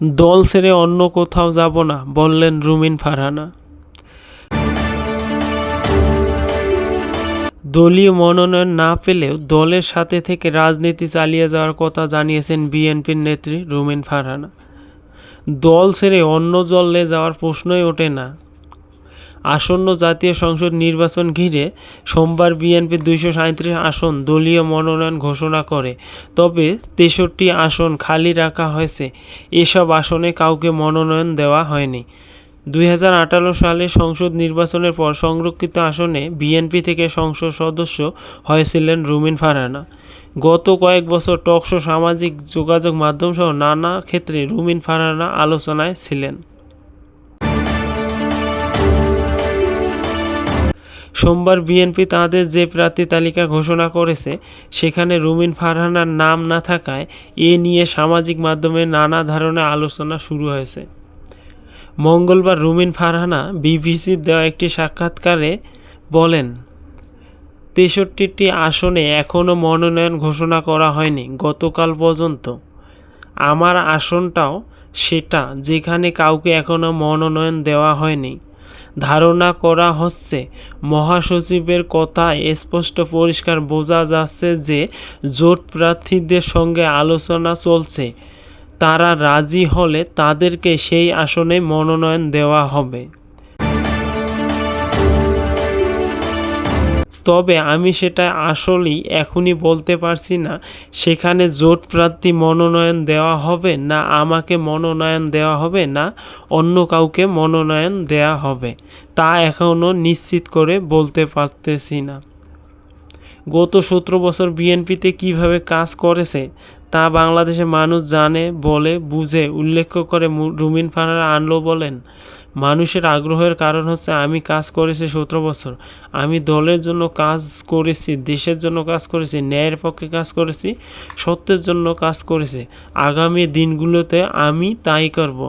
দল ছেড়ে অন্য কোথাও যাব না, বললেন রুমিন ফারহানা। দলীয় মনোনয়ন না পেলেও দলের সাথে থেকে রাজনীতি চালিয়ে যাওয়ার কথা জানিয়েছেন বিএনপির নেত্রী রুমিন ফারহানা। দল ছেড়ে অন্য দলে যাওয়ার প্রশ্নই ওঠে না। আসন্ন জাতীয় সংসদ নির্বাচন ঘিরে সোমবার বিএনপি দুইশো সাঁত্রিশ আসন দলীয় মনোনয়ন ঘোষণা করে। তবে তেষট্টি আসন খালি রাখা হয়েছে। এসব আসনে কাউকে মনোনয়ন দেওয়া হয়নি। দুই হাজার আঠারো সালে সংসদ নির্বাচনের পর সংরক্ষিত আসনে বিএনপি থেকে সংসদ সদস্য হয়েছিলেন রুমিন ফারহানা গত কয়েক বছর টকশো সামাজিক যোগাযোগ মাধ্যমসহ নানা ক্ষেত্রে রুমিন ফারহানা আলোচনায় ছিলেন। সোমবার বিএনপি তাদের যে প্রার্থী তালিকা ঘোষণা করেছে, সেখানে রুমিন ফারহানার নাম না থাকায় এ নিয়ে সামাজিক মাধ্যমে নানা ধরনের আলোচনা শুরু হয়েছে। মঙ্গলবার রুমিন ফারহানা বিবিসির দেওয়া একটি সাক্ষাৎকারে বলেন, তেষট্টিটি আসনে এখনও মনোনয়ন ঘোষণা করা হয়নি গতকাল পর্যন্ত। আমার আসনটাও সেটা, যেখানে কাউকে এখনও মনোনয়ন দেওয়া হয়নি। ধারণা করা হচ্ছে। মহাসচিবের কথায় স্পষ্ট পরিষ্কার বোঝা যাচ্ছে যে জোট প্রার্থীদের সঙ্গে আলোচনা চলছে। তারা রাজি হলে তাদেরকে সেই আসনে মনোনয়ন দেওয়া হবে। তবে আমি সেটা আসলেই এখনই বলতে পারছি না, সেখানে জোট প্রার্থী মনোনয়ন দেওয়া হবে না আমাকে মনোনয়ন দেওয়া হবে না অন্য কাউকে মনোনয়ন দেওয়া হবে, তা এখনও নিশ্চিত করে বলতে পারতেছি না। গত সতেরো বছর বিএনপিতে কীভাবে কাজ করেছে তা বাংলাদেশের মানুষ জানে বলে, বুঝে, উল্লেখ করে রুমিন ফারহানা আনলো বলেন মানুষের আগ্রহের কারণ হচ্ছে আমি কাজ করেছি সতেরো বছর। আমি দলের জন্য কাজ করেছি, দেশের জন্য কাজ করেছি, ন্যায়ের পক্ষে কাজ করেছি, সত্যের জন্য কাজ করেছি। আগামী দিনগুলোতে আমি তাই করব,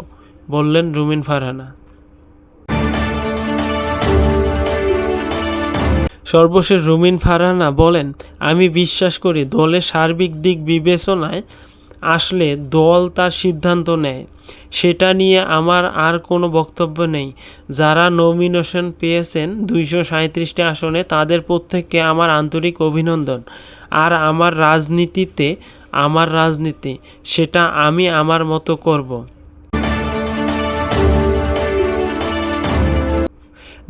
বললেন রুমিন ফারহানা। সর্বশেষ রুমিন ফারহানা বলেন, আমি বিশ্বাস করি দলের সার্বিক দিক বিবেচনায় আসলে দল তার সিদ্ধান্ত নেয়। সেটা নিয়ে আমার আর কোনো বক্তব্য নেই। যারা নমিনেশন পেয়েছেন দুইশো সাঁত্রিশটি আসনে, তাদের প্রত্যেককে আমার আন্তরিক অভিনন্দন। আর আমার রাজনীতিতে, আমার রাজনীতি, সেটা আমি আমার মতো করব।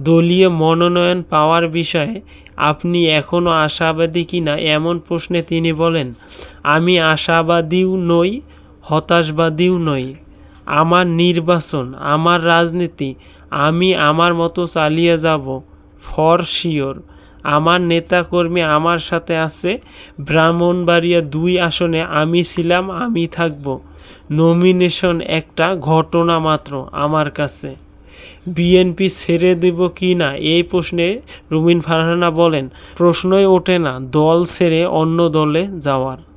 দলীয় মনোনয়ন পাওয়ার বিষয়ে আপনি এখনও আশাবাদী কিনা এমন প্রশ্নে তিনি বলেন, আমি আশাবাদীও নই, হতাশবাদীও নই। আমার নির্বাচন, আমার রাজনীতি, আমি আমার মতো চালিয়ে যাব, ফর শিওর। আমার নেতাকর্মী আমার সাথে আছে, ব্রাহ্মণবাড়িয়া দুই আসনে আমি ছিলাম, আমি থাকব। নমিনেশন একটা ঘটনা মাত্র আমার কাছে। বিএনপি ছেড়ে দেব কি না? এই প্রশ্নে রুমিন ফারহানা বলেন, প্রশ্নই ওঠে না, দল ছেড়ে অন্য দলে যাওয়ার।